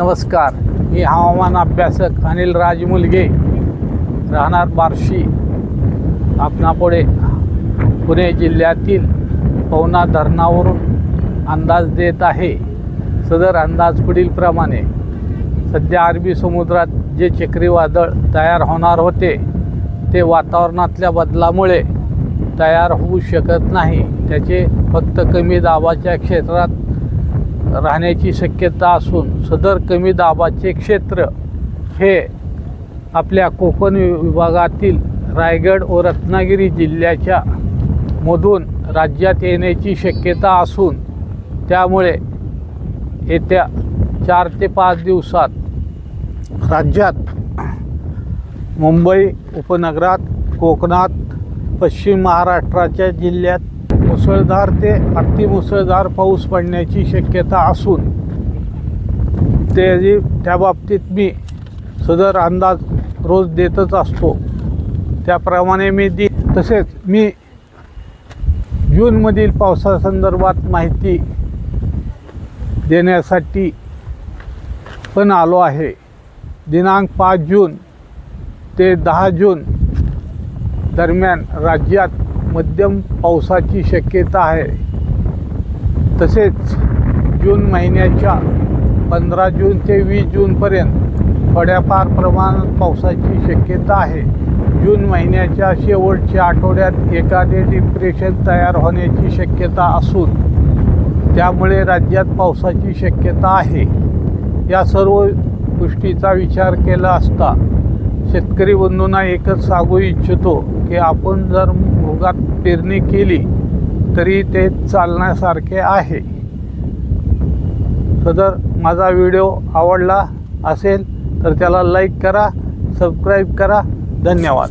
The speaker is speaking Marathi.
नमस्कार. मी हवामान अभ्यासक अनिल राज मुलगे राहणार बार्शी. आपणापुढे पुणे जिल्ह्यातील पवना धरणावरून अंदाज देत आहे. सदर अंदाज पुढीलप्रमाणे सध्या अरबी समुद्रात जे चक्रीवादळ तयार होणार होते ते वातावरणातल्या बदलामुळे तयार होऊ शकत नाही. त्याचे फक्त कमी दाबाच्या क्षेत्रात राहण्याची शक्यता असून सदर कमी दाबाचे क्षेत्र हे आपल्या कोकण विभागातील रायगड व रत्नागिरी जिल्ह्याच्या मधून राज्यात येण्याची शक्यता असून त्यामुळे येत्या चार ते पाच दिवसात राज्यात मुंबई उपनगरात कोकणात पश्चिम महाराष्ट्राच्या जिल्ह्यात मुसळधार ते अतिमुसळधार पाऊस पडण्याची शक्यता असून ते त्या बाबतीत मी सदर अंदाज रोज देतच असतो. त्याप्रमाणे मी दि तसेच मी जूनमधील पावसासंदर्भात माहिती देण्यासाठी पण आलो आहे. दिनांक पाच जून ते दहा जून दरम्यान राज्यात मध्यम पावसाची शक्यता आहे. तसेच जून महिन्याच्या पंधरा जून ते वीस जूनपर्यंत थोड्याफार प्रमाणात पावसाची शक्यता आहे. जून महिन्याच्या शेवटच्या आठवड्यात एखादे डिप्रेशन तयार होण्याची शक्यता असून त्यामुळे राज्यात पावसाची शक्यता आहे. या सर्व गोष्टीचा विचार केला असता शेतकरी बंधूंना एकच सांगू इच्छितो की आपण जर मृगात पेरणी केली तरी ते चालण्यासारखे आहे. सदर माझा व्हिडिओ आवडला असेल तर त्याला लाईक करा सबस्क्राईब करा. धन्यवाद.